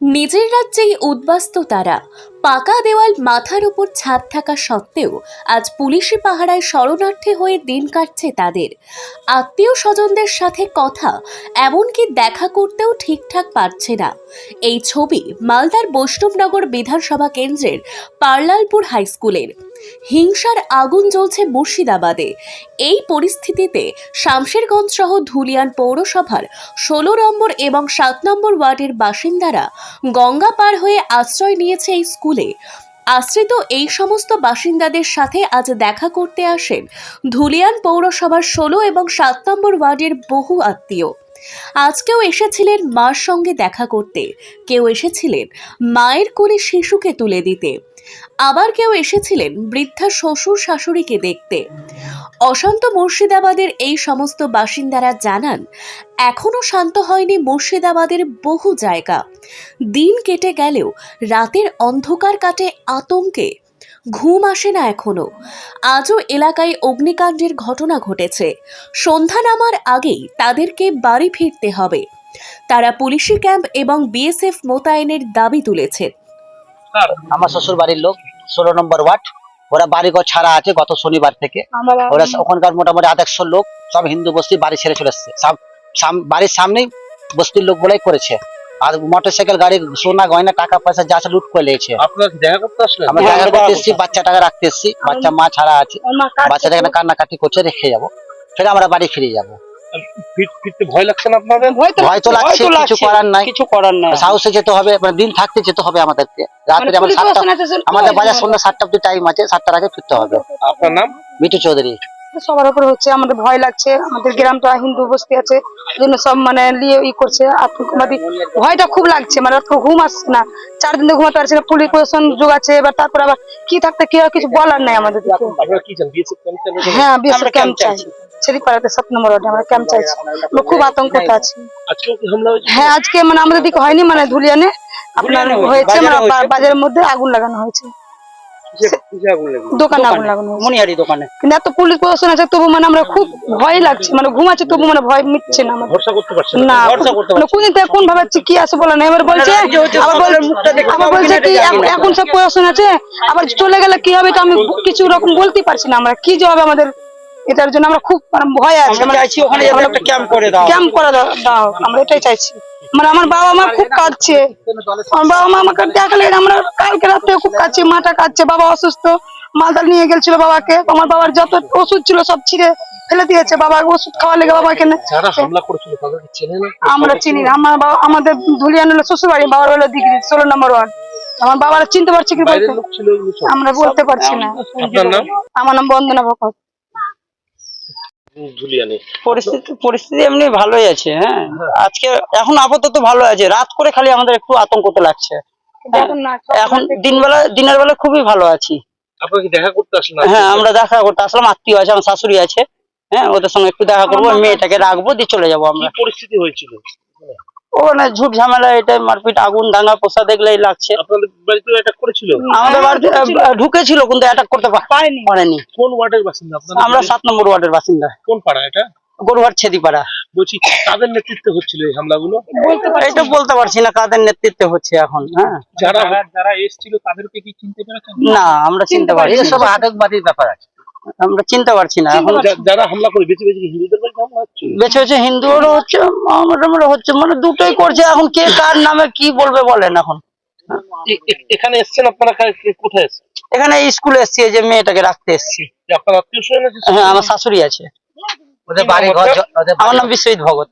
নিজের রাজ্যেই উদ্বাস্ত তারা। পাকা দেওয়াল মাথার উপর ছাদ থাকা সত্ত্বেও আজ পুলিশি পাহারায় শরণার্থী হয়ে দিন কাটছে তাদের। আত্মীয় স্বজনদের সাথে কথা, এমনকি দেখা করতেও ঠিকঠাক পারছে না। এই ছবি মালদার বৈষ্ণবনগর বিধানসভা কেন্দ্রের পার্লালপুর হাই স্কুলের হিংসার আগুন জ্বলছে মুর্শিদাবাদে। এই পরিস্থিতিতে শামশেরগঞ্জ সহ ধুলিয়ান পৌরসভার ষোলো নম্বর এবং সাত নম্বর ওয়ার্ডের বাসিন্দারা গঙ্গা পার হয়ে আশ্রয় নিয়েছে এই স্কুলে। আশ্রিত এই সমস্ত বাসিন্দাদের সাথে আজ দেখা করতে আসেন ধুলিয়ান পৌরসভার ষোলো এবং সাত নম্বর ওয়ার্ডের বহু আত্মীয়। আজকেও এসেছিলেন মার সঙ্গে দেখা করতে। কেউ এসেছিলেন মায়ের কোলে শিশুকে তুলে দিতে। আবার কেউ এসেছিলেন বৃদ্ধা শ্বশুর শাশুড়িকে দেখতে। অশান্ত মুর্শিদাবাদের এই সমস্ত বাসিন্দারা জানান এখনও শান্ত হয়নি মুর্শিদাবাদের বহু জায়গা। দিন কেটে গেলেও রাতের অন্ধকার কাটে আতঙ্কে। ঘুম আসে না এখনও। আজও এলাকায় অগ্নিকাণ্ডের ঘটনা ঘটেছে। সন্ধ্যা নামার আগেই তাদেরকে বাড়ি ফিরতে হবে। তারা পুলিশি ক্যাম্প এবং বিএসএফ মোতায়েনের দাবি তুলেছেন। আমার শ্বশুর বাড়ির লোক ষোলো নম্বর ওয়ার্ড। ওরা বাড়িঘর ছাড়া আছে গত শনিবার থেকে। ওরা ওখানকার মোটামুটি আধ একশো লোক সব হিন্দু বস্তি বাড়ি ছেড়ে চলে এসছে। বাড়ির সামনেই বস্তির লোক গুলাই করেছে। আর মোটর সাইকেল গাড়ি সোনা গয়না টাকা পয়সা যা আছে লুট করে নিয়েছে। আমরা দেখা করতে এসেছি বাচ্চা টাকা রাখতে এসেছি বাচ্চা মা ছাড়া আছে। বাচ্চাটা এখানে কান্নাকাটি করছে রেখে যাব। ফের আমরা বাড়ি ফিরে যাব। ফিরতে ভয় লাগছে না আপনাদের? ভয় তো লাগছে কিছু করার নাই। কিছু করার নাই। সাহসে যেতে হবে মানে দিন থাকতে যেতে হবে আমাদেরকে। রাত্রে মানে আমার সাতটা আমাদের বাজার সন্ধ্যা সাতটা অব্দি টাইম আছে সাতটার আগে ফিরতে হবে। আপনার নাম? মিঠু চৌধুরী। সবার উপরে হচ্ছে আমাদের ভয় লাগছে আমাদের গ্রামটা হিন্দু বস্তি আছে জন্য সব মানে নিয়ে ই করছে আতঙ্কবাদী ভয়টা খুব লাগছে মানে রাত্রে ঘুম আসছে না। চার দিন ধরে ঘুমাতে পারছে না পুলিশ প্রশাসন যোগ আছে এবার তারপর আবার কি থাকতে কি কিছু বলার নাই আমাদের বিএসএফ হ্যাঁ বিশেষ ক্যাম্প চাই। ছেড়িপাড়াতে সাত নম্বর ওয়ার্ডে আমরা ক্যাম্প চাইছি? আমরা খুব আতঙ্কতে আছি। হ্যাঁ আজকে মানে আমাদের দিকে হয়নি মানে ধুলিয়ানে আপনার হয়েছে মানে বাজারের মধ্যে আগুন লাগানো হয়েছে। কিসে- কিসে আগুন লেগেছে? দোকানে আগুন লাগানো মনিহারি দোকানে? কিন্তু এত পুলিশ প্রশাসন আছে তবু মানে আমরা খুব ভয় লাগছে মানে ঘুমাচ্ছে তবু মানে ভয় মিটছে না আমাদের। ভরসা করতে পারছেন না মানে কোন দিন কোন ভাবে কি আছে বলে না এবার বলছে আবার বলছে আবার বলছে কি এখন- সব প্রশাসন আছে আবার চলে গেলে কি হবে এটা আমি কিছু রকম বলতে পারছি না আমরা। কি যে হবে আমাদের এটার জন্য আমরা খুব মানে ভয় আছে। আমরা চাইছি ওখানে যাতে একটা ক্যাম্প করে দাও। ক্যাম্প করে দাও আমরা এটাই চাইছি। মানে আমার বাবা মা খুব কাঁদছে। আমার বাবা মা আমাকে দেখালে আমরা কালকে রাত্রে খুব কাঁদছে মাটা কাঁদছে। বাবা অসুস্থ মালদার নিয়ে গেছিল বাবাকে। আমার বাবার যত ওষুধ ছিল সব ছিঁড়ে ফেলে দিয়েছে। বাবা ওষুধ খাওয়া লেগে বাবাকে না যারা হামলা করেছিল তাদেরকে চেনে না? আমরা চিনি না। আমার বাবা আমাদের ধুলিয়ান হলো শ্বশুর বাড়ি বাবার হলো দিঘি ষোলো নম্বর ওয়ার্ড। আমার বাবারা চিনতে পারছে কি। আমরা বলতে পারছি না। আমার নাম বন্দনা ভকত ধুলিয়ানি পরিস্থিতি পরিস্থিতি এমনি ভালোই আছে হ্যাঁ। আজকে এখন আপাতত ভালো আছে রাত করে খালি আমাদের একটু আতঙ্কতে লাগছে। এখন দিনবেলা দিনের বেলা খুবই ভালো আছি। দেখা করতে হ্যাঁ আমরা দেখা করতে আসলাম আত্মীয় আছে আমার শাশুড়ি আছে হ্যাঁ ওদের সঙ্গে একটু দেখা করব মেয়েটাকে রাখব দিয়ে চলে যাব আমরা। পরিস্থিতি হয়েছিল? ও না ঝুট ঝামেলা এটাই মারপিট আগুন দাঙ্গা পোষা দেখলেই লাগছে। আপনাদের বাড়িতে অ্যাটাক করেছিল? আমাদের বাড়িতে ঢুকেছিল। কিন্তু অ্যাটাক করতে পারেনি পারেনি। কোন ওয়ার্ডের বাসিন্দা আপনাদের আমরা নম্বর ওয়ার্ডের বাসিন্দা। কোন পাড়া এটা? গরুহাট ছেদিপাড়া। বলছি কাদের নেতৃত্বে হচ্ছিল এই হামলাগুলো? এটা বলতে পারছি না কাদের নেতৃত্বে হচ্ছে এখন হ্যাঁ। যারা যারা এসেছিল তাদেরকে কি চিনতে পেরেছেন? না আমরা চিনতে পারছি না। এসব আতঙ্কবাদীর ব্যাপার আছে। আমরা চিনতে পারছি না। এখন যারা হামলা করে বেশি বেশি হিন্দুদের হচ্ছে। বেছে বেছে হিন্দুরও হচ্ছে মোটামুটি হচ্ছে মানে দুটোই করছে। এখন কে কার নামে কি বলবে বলেন এখন। এখানে এসছেন আপনারা কোথায় এসছেন? এখানে স্কুলে এসছি যে মেয়েটাকে রাখতে এসছি। হ্যাঁ আমার শাশুড়ি আছে। ওদের বাড়ি ঘর আমার নাম বিশ্বজিৎ ভগত।